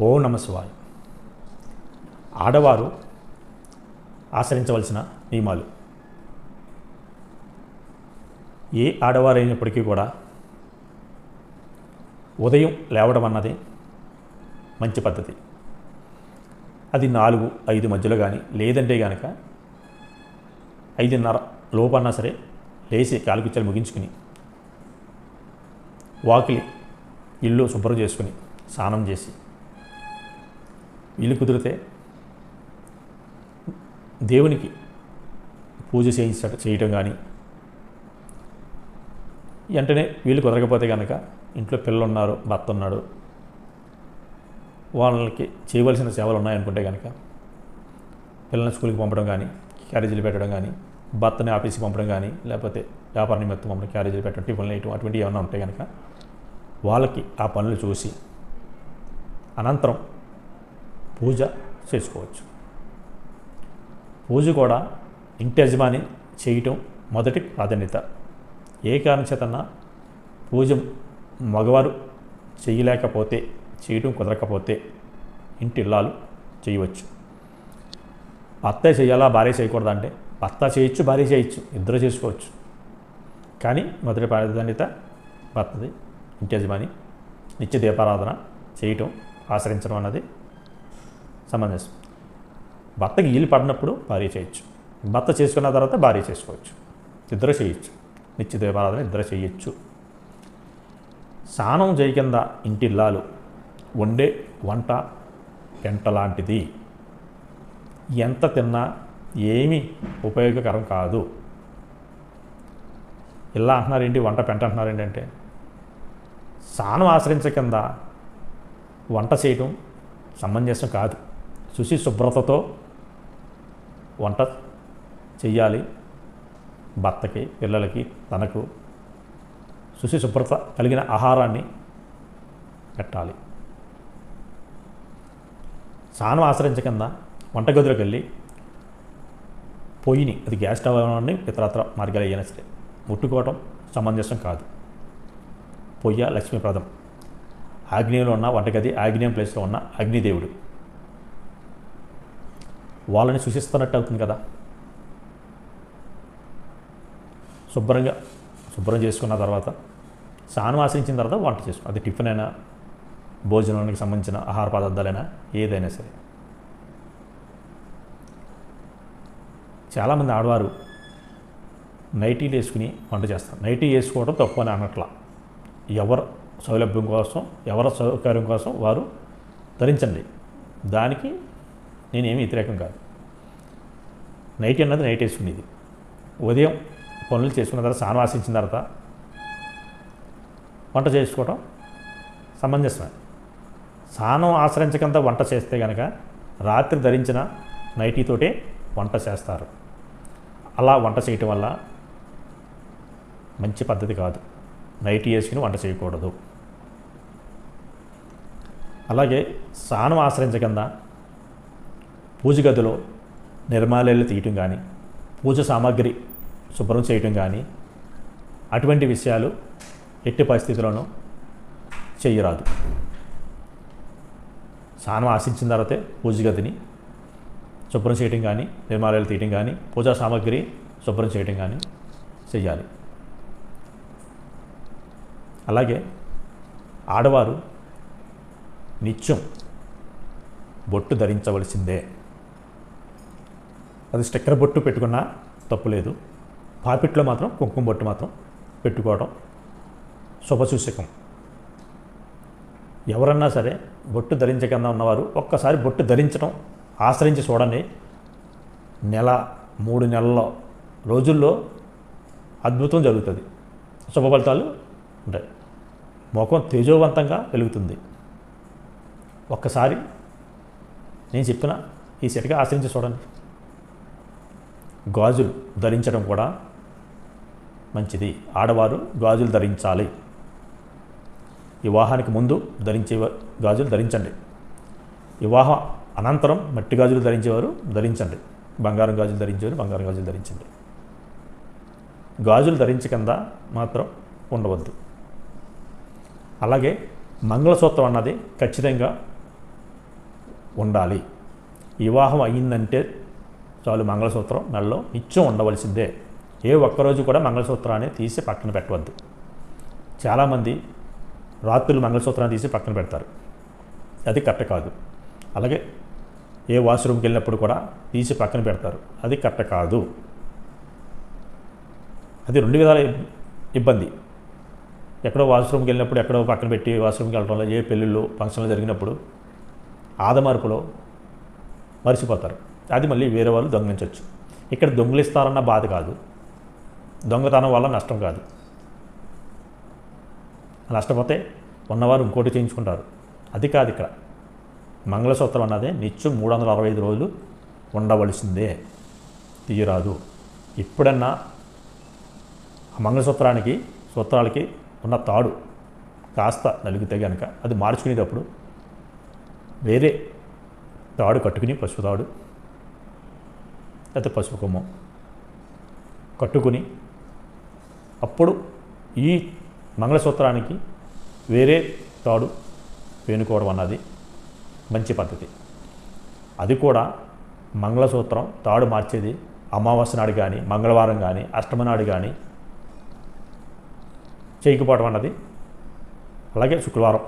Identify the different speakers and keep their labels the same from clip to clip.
Speaker 1: ఓ నమ ఆడవారు ఆచరించవలసిన నియమాలు. ఏ ఆడవారైనప్పటికీ కూడా ఉదయం లేవడం అన్నది మంచి పద్ధతి. అది నాలుగు ఐదు మధ్యలో కానీ లేదంటే కనుక ఐదున్నర లోపన్నా సరే లేచి కాలుకుచ్చలు ముగించుకుని వాకిలి ఇల్లు శుభ్రం చేసుకుని స్నానం చేసి వీలు కుదిరితే దేవునికి పూజ చేయించట చేయటం కానీ వెంటనే వీలు కుదరకపోతే కనుక ఇంట్లో పిల్లలు ఉన్నారు భర్త ఉన్నాడు వాళ్ళకి చేయవలసిన సేవలు ఉన్నాయనుకుంటే కనుక పిల్లల్ని స్కూల్కి పంపడం కానీ క్యారేజీలు పెట్టడం కానీ భర్తని ఆఫీస్కి పంపడం కానీ లేకపోతే వ్యాపార నిమిత్తం పంపడం క్యారేజీలు పెట్టడం టిఫిన్లు వేయటం అటువంటివి ఏమైనా ఉంటే కనుక వాళ్ళకి ఆ పనులు చూసి అనంతరం పూజ చేసుకోవచ్చు. పూజ కూడా ఇంటి యజమాని చేయటం మొదటి ప్రాధాన్యత. ఏ కారణం చేతన్నా పూజ మగవారు చేయలేకపోతే చేయటం కుదరకపోతే ఇంటి ఇల్లాలు చేయవచ్చు. భర్త చేయాలా భార్య చేయకూడదా అంటే భర్త చేయొచ్చు భార్య చేయొచ్చు ఇద్దరు చేసుకోవచ్చు. కానీ మొదటి ప్రాధాన్యత భర్తది ఇంటి యజమాని నిత్య దీపారాధన చేయటం ఆచరించడం అన్నది సమంజసం భర్తకి ఈలు పడినప్పుడు భార్య చేయొచ్చు. భర్త చేసుకున్న తర్వాత భార్య చేసుకోవచ్చు. ఇద్దరు చేయొచ్చు. నిత్య దీపారాధన ఇద్దరు చేయొచ్చు. స్నానం చేయ కింద ఇంటిల్లాలు వండే వంట పెంట లాంటిది. ఎంత తిన్నా ఏమీ ఉపయోగకరం కాదు. ఇలా అంటున్నారేంటి? వంట పెంట అంటున్నారేంటి అంటే స్నానం ఆశ్రయించ కింద వంట చేయటం సమంజసం కాదు. శుచి శుభ్రతతో వంట చెయ్యాలి. భర్తకి పిల్లలకి తనకు శుచి శుభ్రత కలిగిన ఆహారాన్ని పెట్టాలి. స్నానం ఆశ్రయించకుండా వంటగదిలోకి వెళ్ళి పొయ్యిని అది గ్యాస్ స్టవ్ అవ్వని ఇతరత్ర మార్గాలు అయినా సరే ముట్టుకోవటం సమంజసం కాదు. పొయ్య లక్ష్మీప్రదం. ఆగ్నేయంలో ఉన్న వంటగది ఆగ్నేయం ప్లేస్లో ఉన్న అగ్నిదేవుడు. వాళ్ళని సూచిస్తున్నట్టు అవుతుంది కదా. శుభ్రంగా శుభ్రం చేసుకున్న తర్వాత స్నానం ఆశ్రయించిన తర్వాత వంట చేసుకో అది టిఫిన్ అయినా భోజనానికి సంబంధించిన ఆహార పదార్థాలైనా ఏదైనా సరే. చాలామంది ఆడవారు నైటీలు వేసుకుని వంట చేస్తారు. నైటీ వేసుకోవడం తప్పు అని అనట్లా. ఎవరు సౌలభ్యం కోసం ఎవరి సౌకర్యం కోసం వారు ధరించండి. దానికి నేనేమి వ్యతిరేకం కాదు. నైట్ అన్నది నైట్ వేసుకునేది ఉదయం పనులు చేసుకున్న తర్వాత స్నానం ఆశించిన తర్వాత వంట చేసుకోవటం సమంజసమే. స్నానం ఆశ్రయించకంత వంట చేస్తే కనుక రాత్రి ధరించిన నైటీతోటే వంట చేస్తారు. అలా వంట చేయటం వల్ల మంచి పద్ధతి కాదు. నైటీ వేసుకుని వంట చేయకూడదు. అలాగే స్నానం ఆశ్రయించకుండా పూజ గదిలో నిర్మాల్యాలు తీయటం కానీ పూజ సామాగ్రి శుభ్రం చేయటం కానీ అటువంటి విషయాలు ఎట్టి పరిస్థితుల్లోనూ చేయరాదు. స్నానం ఆశించిన తర్వాతే పూజ గదిని శుభ్రం చేయటం కానీ నిర్మాలయాలు తీయటం కానీ పూజా సామాగ్రి శుభ్రం చేయటం కానీ చేయాలి అలాగే ఆడవారు నిత్యం బొట్టు ధరించవలసిందే. అది స్టిక్కర్ బొట్టు పెట్టుకున్నా తప్పులేదు. పాపిట్లో మాత్రం కుంకుమ బొట్టు మాత్రం పెట్టుకోవడం శుభసూచకం. ఎవరన్నా సరే బొట్టు ధరించకుండా ఉన్నవారు ఒక్కసారి బొట్టు ధరించడం ఆశ్రయించి చూడండి. నెల మూడు నెలల్లో రోజుల్లో అద్భుతం జరుగుతుంది. శుభ ఫలితాలు ఉంటాయి. ముఖం తేజోవంతంగా వెలుగుతుంది. ఒక్కసారి నేను చెప్పిన ఈ సెట్గా ఆశ్రయించి చూడండి. గాజులు ధరించడం కూడా మంచిది. ఆడవారు గాజులు ధరించాలి. వివాహానికి ముందు ధరించే గాజులు ధరించండి. వివాహం అనంతరం మట్టి గాజులు ధరించేవారు ధరించండి. బంగారం గాజులు ధరించేవారు బంగారం గాజులు ధరించండి. గాజులు ధరించకుండా మాత్రం ఉండవద్దు. అలాగే మంగళసూత్రం అన్నది ఖచ్చితంగా ఉండాలి. వివాహం అయ్యిందంటే చాలు మంగళసూత్రం మెడలో నిత్యం ఉండవలసిందే. ఏ ఒక్కరోజు కూడా మంగళసూత్రాన్ని తీసి పక్కన పెట్టవద్దు. చాలామంది రాత్రులు మంగళసూత్రాన్ని తీసి పక్కన పెడతారు. అది కరెక్ట్ కాదు. అలాగే ఏ వాష్రూమ్కి వెళ్ళినప్పుడు కూడా తీసి పక్కన పెడతారు. అది కరెక్ట్ కాదు. అది రెండు విధాల ఇబ్బంది. ఎక్కడో వాష్రూమ్కి వెళ్ళినప్పుడు ఎక్కడో పక్కన పెట్టి వాష్రూమ్కి వెళ్ళడం వల్ల ఏ పెళ్ళిళ్ళు ఫంక్షన్లు జరిగినప్పుడు ఆదమార్పులో మర్చిపోతారు. అది మళ్ళీ వేరే వాళ్ళు దొంగిలించవచ్చు ఇక్కడ దొంగిలిస్తారన్న బాధ కాదు. దొంగతనం వల్ల నష్టం కాదు. నష్టపోతే ఉన్నవారు ఇంకోటి చేయించుకుంటారు. అది కాదు ఇక్కడ. మంగళసూత్రం అన్నది నిత్యం మూడు వందల అరవై ఐదు రోజులు ఉండవలసిందే. తీయరాదు. ఎప్పుడన్నా ఆ మంగళసూత్రానికి సూత్రాలకి ఉన్న తాడు కాస్త నలిగితే కనుక అది మార్చుకునేటప్పుడు వేరే తాడు కట్టుకుని పసుపు తాడు లేకపోతే పసుపు కొమ్ము కట్టుకుని అప్పుడు ఈ మంగళసూత్రానికి వేరే తాడు వేనుకోవడం అన్నది మంచి పద్ధతి. అది కూడా మంగళసూత్రం తాడు మార్చేది అమావాస్య నాడు కానీ మంగళవారం కానీ అష్టమి నాడు కానీ చేయకపోవడం అన్నది అలాగే శుక్రవారం.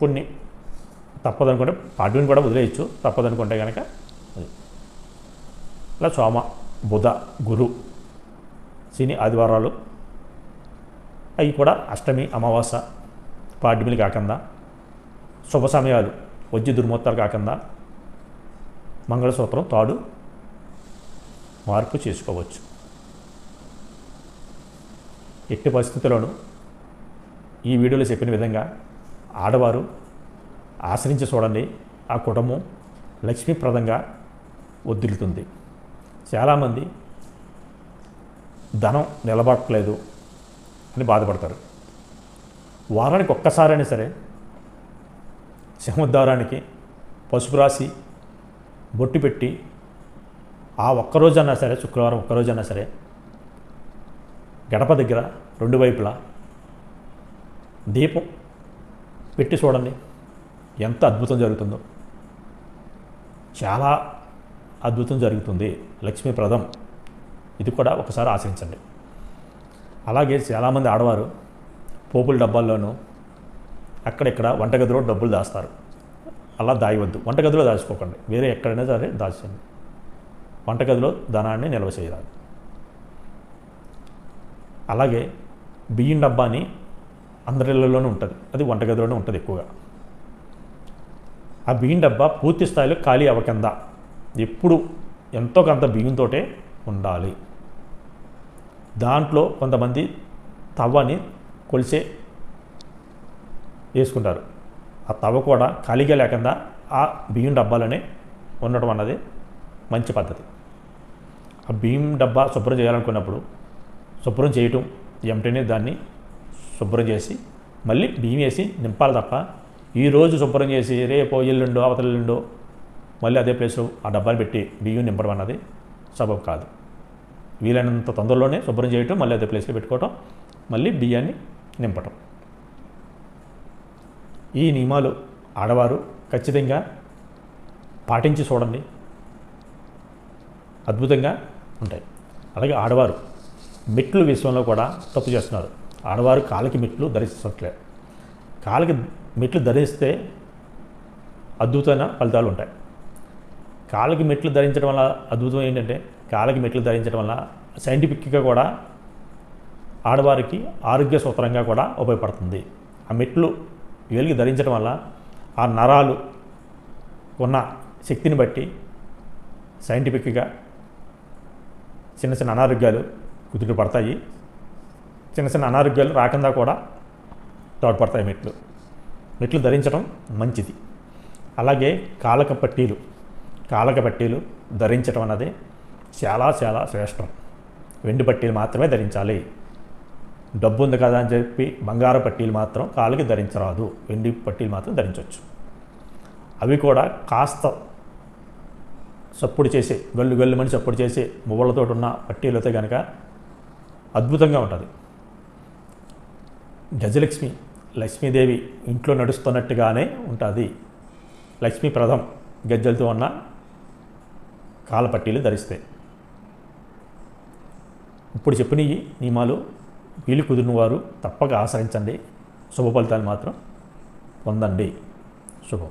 Speaker 1: కొన్ని తప్పదనుకుంటే పాటిని కూడా వదిలేయచ్చు తప్పదనుకుంటే కనుక ఇలా సోమ బుధ గురు శని ఆదివారాలు. అవి కూడా అష్టమి అమావాస్య పాడ్యములు కాకుండా శుభ సమయాలు వజ్య దుర్మూర్తాలు కాకుండా మంగళసూత్రం తాడు మార్పు చేసుకోవచ్చు. ఎట్టి పరిస్థితుల్లోనూ ఈ వీడియోలో చెప్పిన విధంగా ఆడవారు ఆశ్రయించి చూడండి. ఆ కుటుంబం లక్ష్మీప్రదంగా వద్దులుతుంది చాలామంది ధనం నిలబడట్లేదు అని బాధపడతారు. వారానికి ఒక్కసారైనా సరే సింహద్వారానికి పసుపు రాసి బొట్టు పెట్టి ఆ ఒక్కరోజన్నా సరే శుక్రవారం ఒక్కరోజన్నా సరే గడప దగ్గర రెండు వైపులా దీపం పెట్టి చూడండి ఎంత అద్భుతం జరుగుతుందో. చాలా అద్భుతం జరుగుతుంది. లక్ష్మీప్రదం ఇది కూడా ఒకసారి ఆశించండి అలాగే చాలామంది ఆడవారు పోపుల డబ్బాల్లోనూ అక్కడెక్కడ వంటగదిలో డబ్బులు దాస్తారు. అలా దాయవద్దు. వంటగదిలో దాచుకోకండి. వేరే ఎక్కడైనా సరే దాచండి. వంటగదిలో ధనాన్ని నిల్వ చేయాలి. అలాగే బియ్యం డబ్బాని అందరిళ్ళలోనూ ఉంటుంది. అది వంటగదిలోనే ఉంటుంది ఎక్కువగా. ఆ బియ్యం డబ్బా పూర్తి స్థాయిలో ఖాళీ అవ్వకుండా ఎప్పుడు ఎంతో కొంత బియ్యంతోటే ఉండాలి. దాంట్లో కొంతమంది తవ్వని కొలిసే వేసుకుంటారు. ఆ తవ్వ కూడా ఖాళీగా లేకుండా ఆ బియ్యం డబ్బాలోనే ఉండటం అన్నది మంచి పద్ధతి. ఆ బియ్యం డబ్బా శుభ్రం చేయాలనుకున్నప్పుడు శుభ్రం చేయటం వెంటనే దాన్ని శుభ్రం చేసి మళ్ళీ బియ్యం వేసి నింపాలి తప్ప ఈరోజు శుభ్రం చేసి రేపో ఎల్లుండో అవతల ఎల్లుండో మళ్ళీ అదే ప్లేస్లో ఆ డబ్బాని పెట్టి బియ్యం నింపడం అన్నది సబబ్ కాదు. వీలైనంత తొందరలోనే శుభ్రం చేయటం మళ్ళీ అదే ప్లేస్లో పెట్టుకోవటం మళ్ళీ బియ్యాన్ని నింపటం. ఈ నియమాలు ఆడవారు ఖచ్చితంగా పాటించి చూడండి. అద్భుతంగా ఉంటాయి. అలాగే ఆడవారు మెట్లు విషయంలో కూడా తప్పు చేస్తున్నారు. ఆడవారు కాలికి మెట్లు ధరించట్లేదు కాలికి మెట్లు ధరిస్తే అద్భుతమైన ఫలితాలు ఉంటాయి. కాళ్ళకి మెట్లు ధరించడం వల్ల అద్భుతం ఏంటంటే కాళ్ళకి మెట్లు ధరించడం వల్ల సైంటిఫిక్గా కూడా ఆడవారికి ఆరోగ్య సూత్రంగా కూడా ఉపయోగపడుతుంది. ఆ మెట్లు వేలికి ధరించడం వల్ల ఆ నరాలు ఉన్న శక్తిని బట్టి సైంటిఫిక్గా చిన్న చిన్న అనారోగ్యాలు కుదుట పడతాయి. చిన్న చిన్న అనారోగ్యాలు రాకుండా కూడా తోడ్పడతాయి మెట్లు. మెట్లు ధరించడం మంచిది. అలాగే కాలక పట్టీలు కాలక పట్టీలు ధరించడం అన్నది చాలా చాలా శ్రేష్టం. వెండి పట్టీలు మాత్రమే ధరించాలి. డబ్బు ఉంది కదా అని చెప్పి బంగారు పట్టీలు మాత్రం కాళ్ళకి ధరించరాదు. వెండి పట్టీలు మాత్రం ధరించవచ్చు. అవి కూడా కాస్త సప్పుడు చేసే గల్లు గల్లుమని చప్పుడు చేసే మువ్వలతో ఉన్న పట్టీలతో కనుక అద్భుతంగా ఉంటుంది. గజలక్ష్మి లక్ష్మీదేవి ఇంట్లో నడుస్తున్నట్టుగానే ఉంటుంది. లక్ష్మీప్రదం గజ్జలతో ఉన్న కాలపట్టీలు ధరిస్తాయి ఇప్పుడు చెప్పిన ఈ నియమాలు వీలు కుదిరిన వారు తప్పక ఆశ్రయించండి శుభ ఫలితాలు మాత్రం పొందండి. శుభం.